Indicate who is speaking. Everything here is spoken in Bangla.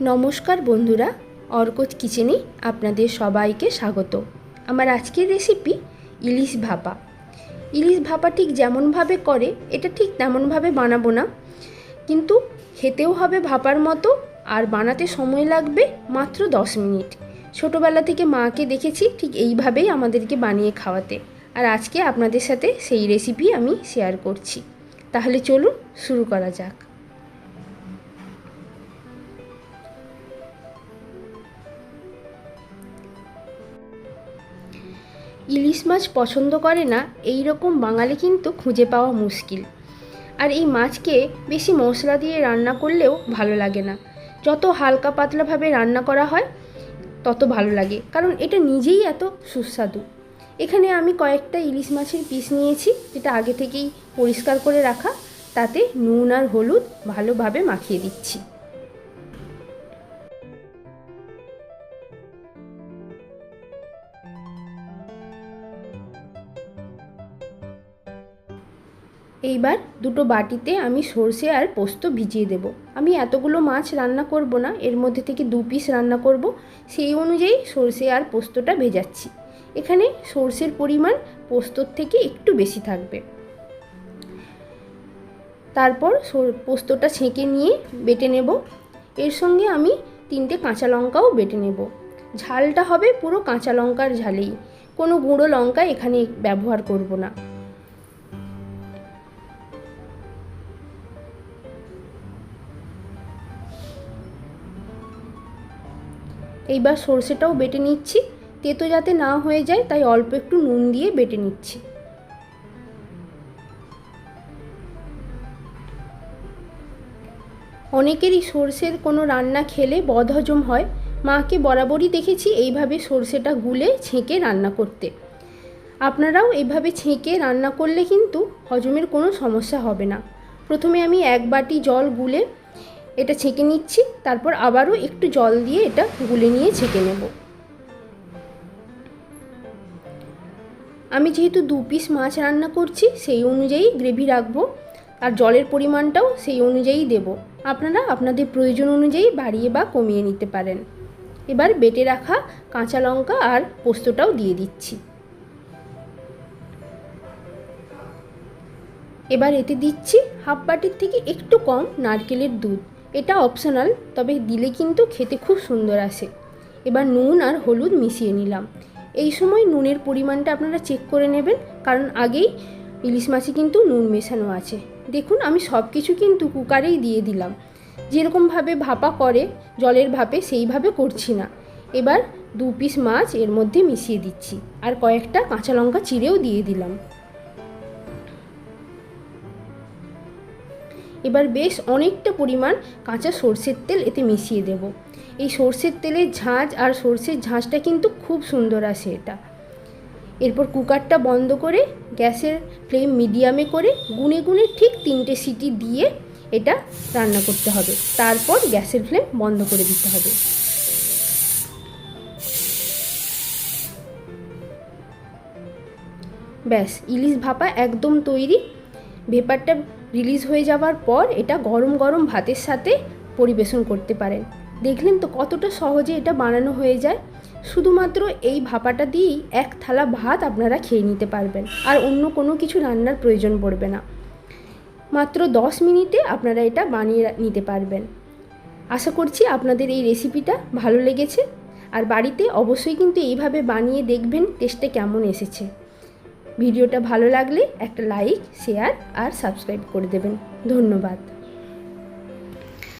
Speaker 1: নমস্কার বন্ধুরা, অর্কজ কিচেনে আপনাদের সবাইকে স্বাগত। আমার আজকের রেসিপি ইলিশ ভাপা। ইলিশ ভাপা ঠিক যেমনভাবে করে, এটা ঠিক তেমনভাবে বানাবো না। কিন্তু খেতেও হবে ভাপার মতো, আর বানাতে সময় লাগবে মাত্র দশ মিনিট। ছোটোবেলা থেকে মাকে দেখেছি ঠিক এইভাবেই আমাদেরকে বানিয়ে খাওয়াতে। আর আজকে আপনাদের সাথে সেই রেসিপি আমি শেয়ার করছি। তাহলে চলুন শুরু করা যাক। ইলিশ মাছ পছন্দ করে না, এই রকম বাঙালি কিন্তু খুঁজে পাওয়া মুশকিল। আর এই মাছকে বেশি মশলা দিয়ে রান্না করলেও ভালো লাগে না। যত হালকা পাতলাভাবে রান্না করা হয়, তত ভালো লাগে, কারণ এটা নিজেই এত সুস্বাদু। এখানে আমি কয়েকটা ইলিশ মাছের পিস নিয়েছি যেটা আগে থেকেই পরিষ্কার করে রাখা, তাতে নুন আর হলুদ ভালোভাবে মাখিয়ে দিচ্ছি। এইবার দুটো বাটিতে আমি সর্ষে আর পোস্ত ভিজিয়ে দেব। আমি এতগুলো মাছ রান্না করব না, এর মধ্যে থেকে দু পিস রান্না করব। সেই অনুযায়ী সর্ষে আর পোস্তটা ভেজাচ্ছি। এখানে সর্ষের পরিমাণ পোস্তর থেকে একটু বেশি থাকবে। তারপর পোস্তটা ছেঁকে নিয়ে বেটে নেব। এর সঙ্গে আমি তিনটে কাঁচা লঙ্কাও বেটে নেব। ঝালটা হবে পুরো কাঁচা লঙ্কার ঝালেই। কোনো গুঁড়ো লঙ্কা এখানে ব্যবহার করব না। এইবার সর্ষেটাও বেটে নিচ্ছি। তেতো যাতে না হয়ে যায়, তাই অল্প একটু নুন দিয়ে বেটে নিচ্ছি। অনেকেরই সর্ষের কোনো রান্না খেলে বদহজম হয়। মাকে বরাবরই দেখেছি এইভাবে সর্ষেটা গুলে ছেঁকে রান্না করতে। আপনারাও এইভাবে ছেঁকে রান্না করলে কিন্তু হজমের কোনো সমস্যা হবে না। প্রথমে আমি এক বাটি জল গুলে এটা ছেঁকে নিচ্ছি, তারপর আবারও একটু জল দিয়ে এটা গুলে নিয়ে ছেঁকে নেব। আমি যেহেতু দু পিস মাছ রান্না করছি, সেই অনুযায়ী গ্রেভি রাখব, আর জলের পরিমাণটাও সেই অনুযায়ী দেব। আপনারা আপনাদের প্রয়োজন অনুযায়ী বাড়িয়ে বা কমিয়ে নিতে পারেন। এবার বেটে রাখা কাঁচা লঙ্কা আর পোস্তটাও দিয়ে দিচ্ছি। এবার এতে দিচ্ছি হাফ বাটির থেকে একটু কম নারকেলের দুধ। এটা অপশনাল তবে দিলে কিন্তু খেতে খুব সুন্দর আসে। এবার নুন আর হলুদ মিশিয়ে নিলাম। এই সময় নুনের পরিমাণটা আপনারা চেক করে নেবেন, কারণ আগেই ইলিশ মাছে কিন্তু নুন মেশানো আছে। দেখুন, আমি সব কিছু কিন্তু কুকারেই দিয়ে দিলাম। যেরকমভাবে ভাপা করে, জলের ভাপে সেইভাবে করছি না। এবার দু পিস মাছ এর মধ্যে মিশিয়ে দিচ্ছি। আর কয়েকটা কাঁচা লঙ্কা চিড়েও দিয়ে দিলাম। এবার বেশ অনেকটা পরিমাণ কাঁচা সর্ষের তেল এতে মিশিয়ে দেব। এই সর্ষের তেলের ঝাঁঝ আর সর্ষের ঝাঁঝটা কিন্তু খুব সুন্দর আসে এটা। এরপর কুকারটা বন্ধ করে গ্যাসের ফ্লেম মিডিয়ামে করে গুনে গুনে ঠিক তিনটে সিটি দিয়ে এটা রান্না করতে হবে। তারপর গ্যাসের ফ্লেম বন্ধ করে দিতে হবে। ব্যাস, ইলিশ ভাপা একদম তৈরি। ভেপারটা রিলিজ হয়ে যাওয়ার পর এটা গরম গরম ভাতের সাথে পরিবেশন করতে পারেন। দেখলেন তো কতটা সহজে এটা বানানো হয়ে যায়। শুধুমাত্র এই ভাপাটা দিয়েই এক থালা ভাত আপনারা খেয়ে নিতে পারবেন। আর অন্য কোনো কিছু রান্নার প্রয়োজন পড়বে না। মাত্র দশ মিনিটে আপনারা এটা বানিয়ে নিতে পারবেন। আশা করছি আপনাদের এই রেসিপিটা ভালো লেগেছে। আর বাড়িতে অবশ্যই কিন্তু এইভাবে বানিয়ে দেখবেন টেস্টে কেমন এসেছে। ভিডিওটা ভালো লাগলে একটা লাইক শেয়ার আর সাবস্ক্রাইব করে দেবেন। ধন্যবাদ।